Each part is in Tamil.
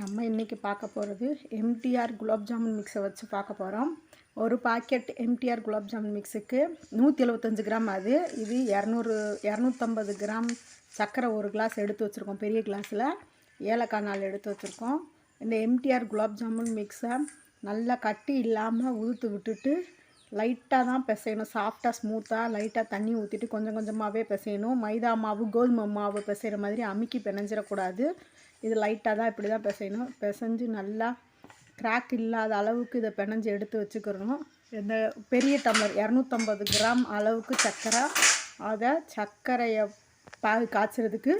நம்ம இன்றைக்கி பார்க்க போகிறது எம்டிஆர் குலாப் ஜாமுன் மிக்ஸை வச்சு பார்க்க போகிறோம் ஒரு பாக்கெட் எம்டிஆர் குலாப் ஜாமுன் மிக்ஸுக்கு நூற்றி எழுபத்தஞ்சு கிராம் அது. இது இரநூறு இரநூத்தம்பது கிராம் சர்க்கரை ஒரு கிளாஸ் எடுத்து வச்சுருக்கோம் பெரிய கிளாஸில் ஏலக்காய் நாள் எடுத்து வச்சுருக்கோம். இந்த எம்டிஆர் குலாப் ஜாமுன் மிக்ஸை நல்லா கட்டி இல்லாமல் உதுத்து விட்டுட்டு லைட்டாக தான் பிசையணும். சாஃப்டாக ஸ்மூத்தாக லைட்டாக தண்ணி ஊற்றிட்டு கொஞ்சம் கொஞ்சமாகவே பிசையணும். மைதா மாவு கோதுமை மாவு பிசைகிற மாதிரி அமுக்கி பிணைஞ்சிடக்கூடாது. இது லைட்டாக தான் இப்படி தான் பிசையணும். பிசைஞ்சு நல்லா கிராக் இல்லாத அளவுக்கு இதை பிணைஞ்சு எடுத்து வச்சுக்கிறணும். இந்த பெரிய டம்ளர் இரநூத்தம்பது கிராம் அளவுக்கு சர்க்கரை. அதை சர்க்கரையை பாகு காய்ச்சறதுக்கு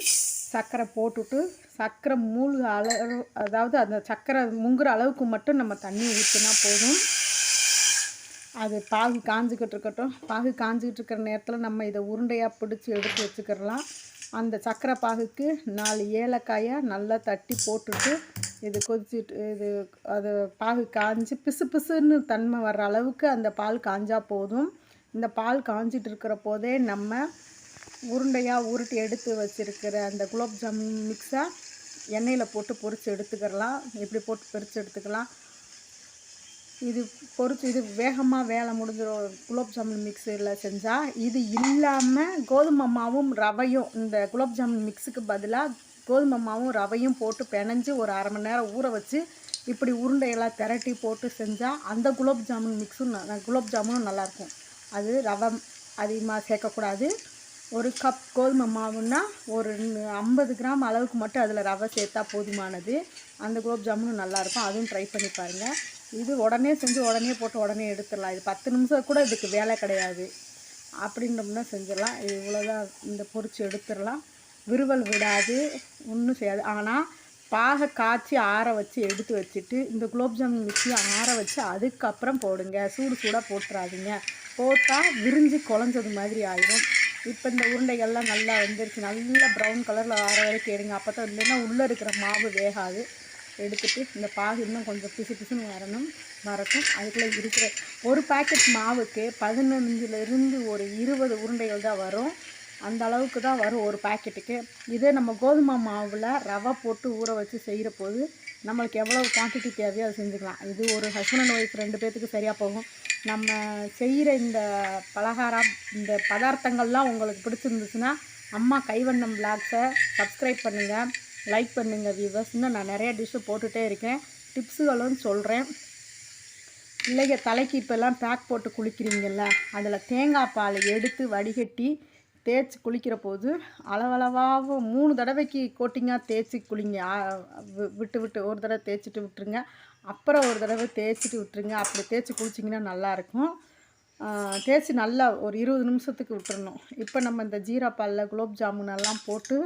சர்க்கரை போட்டுவிட்டு சர்க்கரை மூழ்க அளவு அதாவது அந்த சர்க்கரை முங்குற அளவுக்கு மட்டும் நம்ம தண்ணி ஊற்றினா போதும். அது பாகு காஞ்சிக்கிட்டு இருக்கட்டும். பாகு காஞ்சிக்கிட்டு இருக்கிற நேரத்தில் நம்ம இதை உருண்டையாக பிடிச்சி எடுத்து வச்சுக்கிறலாம். அந்த சர்க்கரை பாகுக்கு நாலு ஏலக்காயை நல்லா தட்டி போட்டுட்டு இது கொதிச்சுட்டு இது அது பாகு காஞ்சி பிசு பிசுன்னு தன்மை வர்ற அளவுக்கு அந்த பால் காஞ்சா போதும். இந்த பால் காஞ்சிட்டு இருக்கிற போதே நம்ம உருண்டையாக உருட்டி எடுத்து வச்சுருக்கிற அந்த குலோப் ஜாமுன் மிக்ஸை எண்ணெயில் போட்டு பொரித்து எடுத்துக்கிறலாம் எப்படி போட்டு பொரித்து எடுத்துக்கலாம். இது பொறுத்து இது வேகமாக வேலை முடிஞ்சிடும் குலோப் ஜாமுன் மிக்ஸில் செஞ்சால் இது இல்லாமல் கோதுமை மாவும் ரவையும் இந்த குலோப் ஜாமுன் மிக்ஸுக்கு பதிலாக கோதுமை மாவும் ரவையும் போட்டு பிணைஞ்சு ஒரு அரை மணி நேரம் ஊற வச்சு இப்படி உருண்டையெல்லாம் திரட்டி போட்டு செஞ்சால் அந்த குலோப் ஜாமுன் மிக்ஸும் குலோப் ஜாமுனும் நல்லாயிருக்கும் அது ரவை அதிகமாக சேர்க்கக்கூடாது. ஒரு கப் கோதுமை மாவுன்னா ஒரு ஐம்பது கிராம் அளவுக்கு மட்டும் அதில் ரவை சேர்த்தா போதுமானது. அந்த குலோப் ஜாமுனும் நல்லாயிருக்கும் அதுவும் ட்ரை பண்ணி பாருங்கள் இது உடனே செஞ்சு உடனே போட்டு உடனே எடுத்துடலாம். இது பத்து நிமிஷம் கூட இதுக்கு வேலை கிடையாது. அப்படின்றோம்னா செஞ்சிடலாம். இது இவ்வளோதான் இந்த பொறிச்சு எடுத்துடலாம். விருவல் விடாது. ஒன்றும் செய்யாது. ஆனால் பாகை காய்ச்சி ஆற வச்சு எடுத்து வச்சுட்டு இந்த குலோப் ஜாமுன் ஆற வச்சு அதுக்கப்புறம் போடுங்க. சூடு சூடாக போட்டுறாதீங்க. போட்டால் விரிஞ்சு குழஞ்சது மாதிரி ஆயிரும். இப்போ இந்த உருண்டைகள்லாம் நல்லா வந்துருச்சு. நல்லா ப்ரௌன் கலரில் ஆற வரைக்கும் எடுங்க. அப்போ தான் இல்லைன்னா உள்ளே இருக்கிற மாவு வேகாது. எடுத்துட்டு இந்த பாகு இன்னும் கொஞ்சம் பிசு பிசுன்னு வரணும் வரட்டும். அதுக்குள்ளே இருக்கிற ஒரு பாக்கெட் மாவுக்கு பதினஞ்சுலேருந்து ஒரு இருபது உருண்டைகள் தான் வரும். அந்த அளவுக்கு தான் வரும் ஒரு பாக்கெட்டுக்கு இதே நம்ம கோதுமை மாவில் ரவை போட்டு ஊற வச்சு செய்கிற போது நம்மளுக்கு எவ்வளோ குவான்டிட்டி தேவையோ அதை செஞ்சுக்கலாம். இது ஒரு ஹஸ்பண்ட் அண்ட் ஒய்ஃப் ரெண்டு பேர்த்துக்கு சரியாக போகும். நம்ம செய்கிற இந்த பலகாரம் இந்த பதார்த்தங்கள்லாம் உங்களுக்கு பிடிச்சிருந்துச்சுன்னா அம்மா கைவண்ணம் பிளாக்ஸை சப்ஸ்கிரைப் பண்ணுங்கள் லைக் பண்ணுங்கள் வியூவர்ஸ் இன்னும் நான் நிறைய டிஷ்ஷு போட்டுகிட்டே இருக்கேன். டிப்ஸுகளும் சொல்கிறேன் பிள்ளைங்க தலைக்கு இப்போல்லாம் பேக் போட்டு குளிக்கிறீங்கல்ல அதில் தேங்காய் பால் எடுத்து வடிகட்டி தேய்ச்சி குளிக்கிற போது அளவளவாக மூணு தடவைக்கு கோட்டிங்காக தேய்ச்சி குளிங்க. விட்டு விட்டு ஒரு தடவை தேய்ச்சிட்டு விட்டுருங்க. அப்புறம் ஒரு தடவை தேய்ச்சிட்டு விட்டுருங்க. அப்படி தேய்ச்சி குளிச்சிங்கன்னா நல்லாயிருக்கும் தேய்ச்சி நல்லா ஒரு இருபது நிமிஷத்துக்கு விட்டுறணும். இப்போ நம்ம இந்த ஜீரா பாலில் குலோப் ஜாமுன் எல்லாம் போட்டு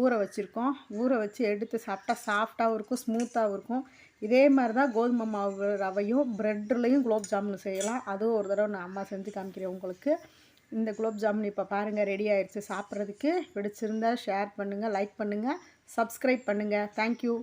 ஊற வச்சுருக்கோம். ஊற வச்சு எடுத்து சாப்பிட்டா சாஃப்டாகவும் இருக்கும் ஸ்மூத்தாகவும் இருக்கும். இதே மாதிரி தான் கோதுமை மாவு ரவையும் ப்ரெட்லேயும் குலோப் ஜாமுன் செய்யலாம். அதுவும் ஒரு தடவை நான் அம்மா செஞ்சு காமிக்கிறேன் உங்களுக்கு. இந்த குலோப் ஜாமுன் இப்போ பாருங்கள் ரெடி ஆயிடுச்சு சாப்பிட்றதுக்கு பிடிச்சிருந்தா ஷேர் பண்ணுங்கள் லைக் பண்ணுங்கள் சப்ஸ்கிரைப் பண்ணுங்கள் தேங்க்யூ